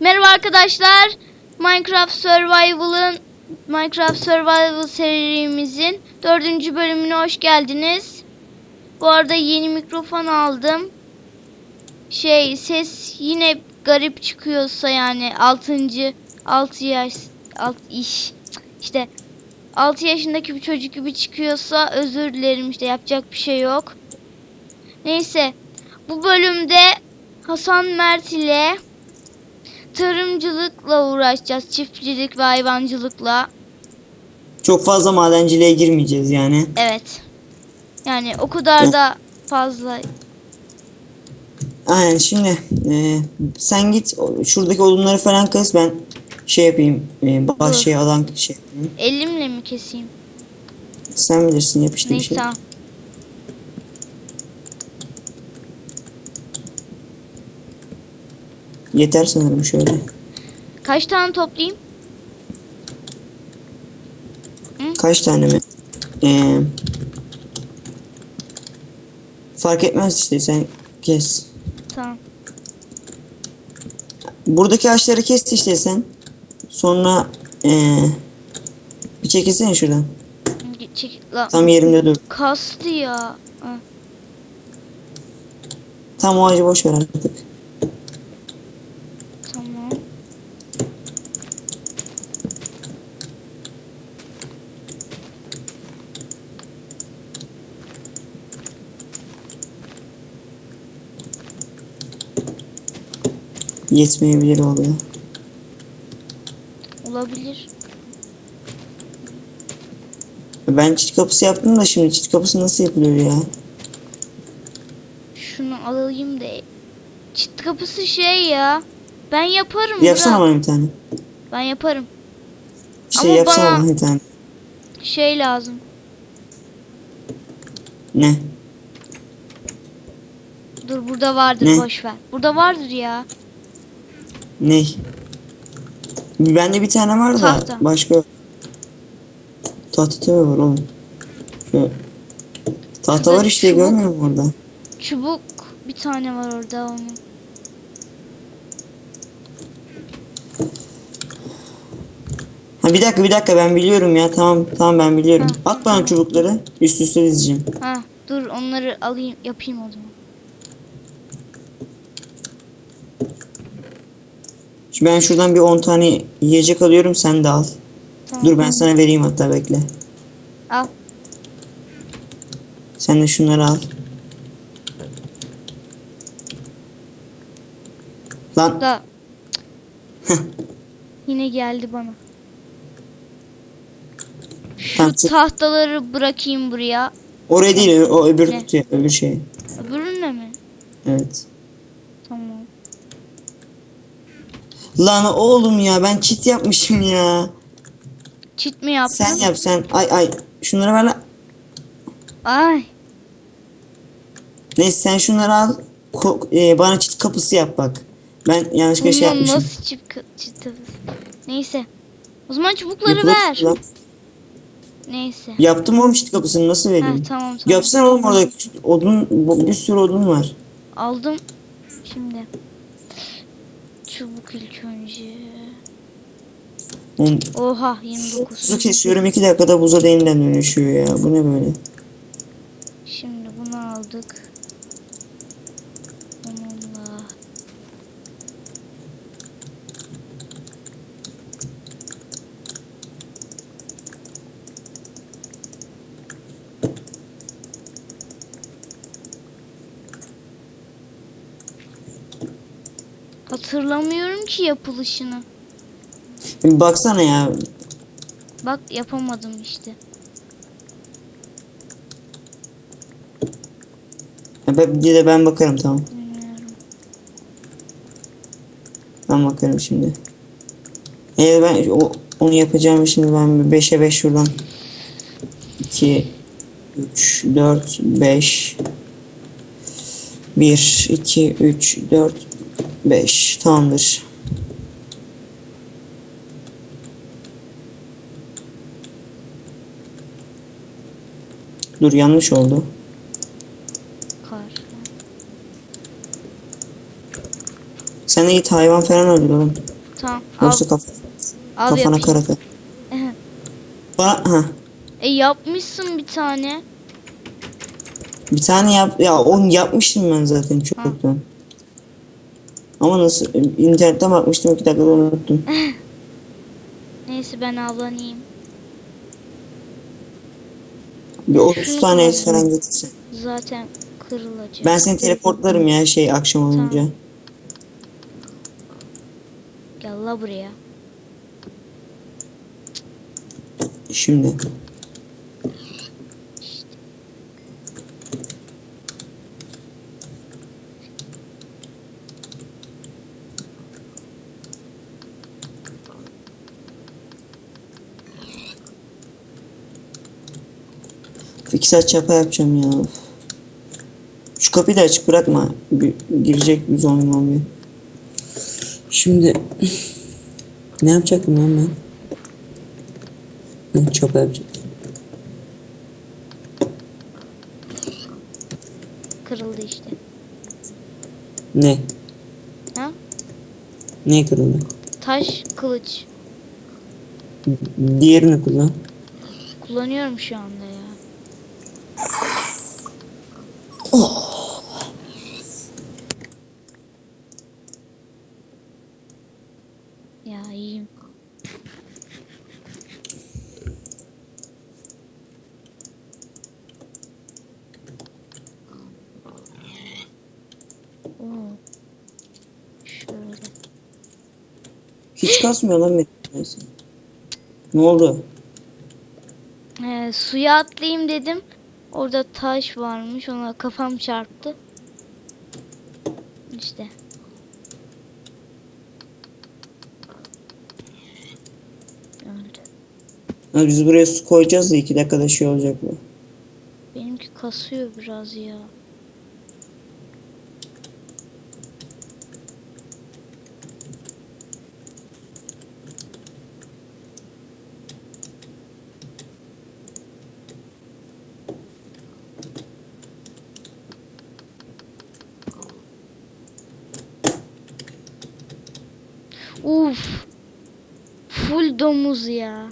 Merhaba arkadaşlar. Minecraft Survival'ın Minecraft Survival serimizin dördüncü bölümüne hoş geldiniz. Bu arada yeni mikrofon aldım. Şey ses yine garip çıkıyorsa yani 6. 6 yaş 6 iş işte 6 yaşındaki bir çocuk gibi çıkıyorsa özür dilerim işte yapacak bir şey yok. Neyse bu bölümde Hasan Mert ile tarımcılıkla uğraşacağız. Çiftçilik ve hayvancılıkla. Çok fazla madenciliğe girmeyeceğiz yani. Evet. Yani o kadar da fazla. Aynen şimdi e, sen git şuradaki odunları falan kaz ben şey yapayım e, bahçeye alan şey yapayım. Elimle mi keseyim? Sen bilirsin yap işte bir Neyse şey. tamam. Yeter sanırım şöyle. Kaç tane toplayayım? Kaç tane mi? E, fark etmez işte sen kes. Tamam. Buradaki ağaçları kes işte sen. Sonra e, bir çekilsene şuradan. Çek la. Tam yerimde dur. Kastı ya. Tam o ağacı boş ver artık. tamam. Yetmeyebilir oluyor. Olabilir. Ben çit kapısı yaptım da şimdi çit kapısı nasıl yapılıyor ya? Şunu alayım da. Çit kapısı şey ya. Ben yaparım. Yapsana bana bir tane. Ben yaparım. Bir şey Ama yapsana bana bir tane. Şey lazım. Ne? Dur burada vardır Ne? boş ver. Burada vardır ya. Ne? Bende bir tane var da Tahta. başka. Tahta tabii var oğlum. Şu tahta Şurada var işte çubuk- görmüyor musun orada? Çubuk bir tane var orada onun. Ha bir dakika bir dakika ben biliyorum ya tamam tamam ben biliyorum. Ha. At bana çubukları üst üste dizeceğim. Ha dur onları alayım yapayım o zaman. Şimdi ben şuradan bir 10 tane yiyecek alıyorum sen de al. Tamam. Dur ben sana vereyim hatta bekle. Al. Sen de şunları al. Lan Da. Yine geldi bana. Şu Tamam, tahtaları bırakayım buraya. oraya değil o öbür kutuya öbür şey. Öbürünle mi? Evet. Tamam. Lan oğlum ya ben çit yapmışım ya. Çit mi yaptın? Sen yap sen. Ay ay şunları ver lan. Ay. Neyse sen şunları al. Ko- e, bana çit kapısı yap bak. Ben yanlışlıkla şey Bundan yapmışım. nasıl çit, çit Neyse. O zaman çubukları Yapılır ver. lan. Neyse. Yaptım oğlum çit kapısını nasıl vereyim? tamam tamam. Yapsana oğlum orada odun bir sürü odun var. Aldım. Şimdi. Çubuk ilk önce. Oğlum, Oha 29. buzu kesiyorum iki dakikada buza da yeniden dönüşüyor ya. Bu ne böyle? Şimdi bunu aldık. Hatırlamıyorum ki yapılışını. Bir baksana ya. Bak yapamadım işte. Ben- Bir de ben bakarım tamam. Bilmiyorum. Ben bakarım şimdi. Eğer ben o, onu yapacağım şimdi ben 5'e 5 şuradan 2 3 4 5 1 2 3 4 5 tamamdır. Dur yanlış oldu. Kar. Sen git hayvan falan öldür oğlum. Tamam. Al, Yoksa kaf al kafana karata. Bana ha. E yapmışsın bir tane. Bir tane yap ya onu yapmıştım ben zaten çoktan. Ama nasıl internetten bakmıştım iki dakikada unuttum. Neyse ben avlanayım. Bir 30 Şunu tane et falan getirsen. Zaten kırılacak. Ben seni teleportlarım ya şey akşam olunca. Gel la buraya. Şimdi. İki saat çapa yapacağım ya. Şu kapıyı da açık bırakma. Bir, girecek bir zombi mombi. Şimdi ne yapacaktım lan ben? Hı, Çapa yapacağım. Kırıldı işte. Ne? Ha? Ne kırıldı? Taş kılıç. Diğerini kullan. Kullanıyorum şu anda. Ya Hiç kasmıyor lan benim. Ne oldu? Ee, suya atlayayım dedim. Orada taş varmış. Ona kafam çarptı. İşte. Öldü. Ha, biz buraya su koyacağız da iki dakikada şey olacak bu. Benimki kasıyor biraz ya. Uf. Full domuz ya.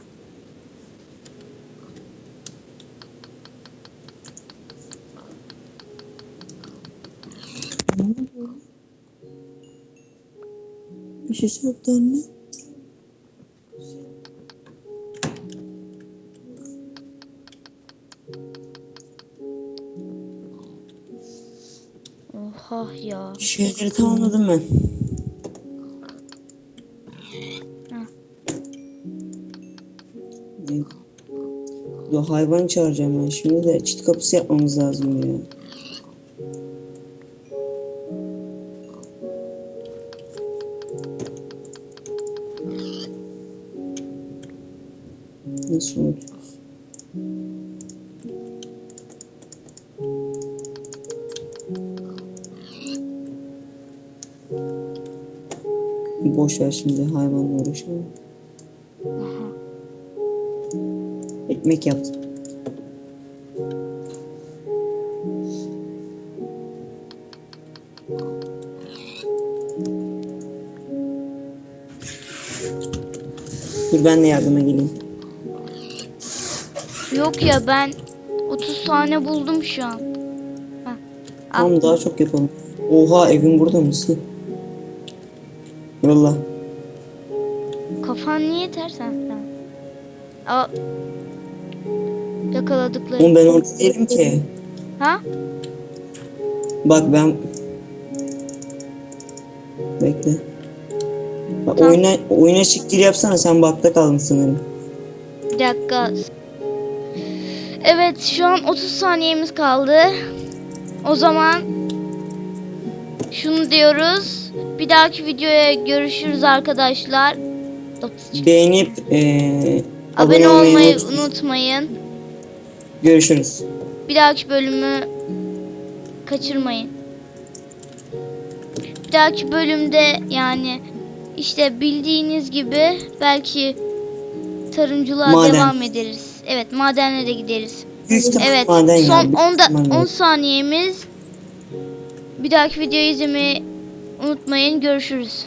Bir şey çarptı anne. Oha ya. Şeyleri tamamladım ben. Ya hayvan çağıracağım ben. Şimdi de çit kapısı yapmamız lazım ya. Nasıl unutuyoruz? Boş ver şimdi hayvanla uğraşalım. Ekmek yaptım. Dur ben de yardıma geleyim. Yok ya ben 30 tane buldum şu an. Heh. Al. Tamam daha çok yapalım. Oha evin burada mısın? Valla. Kafan niye ters ha? Tamam. Aa. Yakaladıkları. Oğlum ben orada değilim ki. Ha? Bak ben... Bekle. Bak, Tamam. oyuna, oyuna çık gir yapsana sen bakta kaldın sanırım. Bir dakika. Evet şu an 30 saniyemiz kaldı. O zaman şunu diyoruz. Bir dahaki videoya görüşürüz arkadaşlar. Beğenip eee Abone olmayı unutmayın. unutmayın. Görüşürüz. Bir dahaki bölümü kaçırmayın. Bir dahaki bölümde yani işte bildiğiniz gibi belki tarımcılığa Maden. devam ederiz. Evet madenlere de gideriz. Evet maden son büyük 10 da ihtimal 10 saniyemiz. Bir dahaki videoyu izlemeyi unutmayın. Görüşürüz.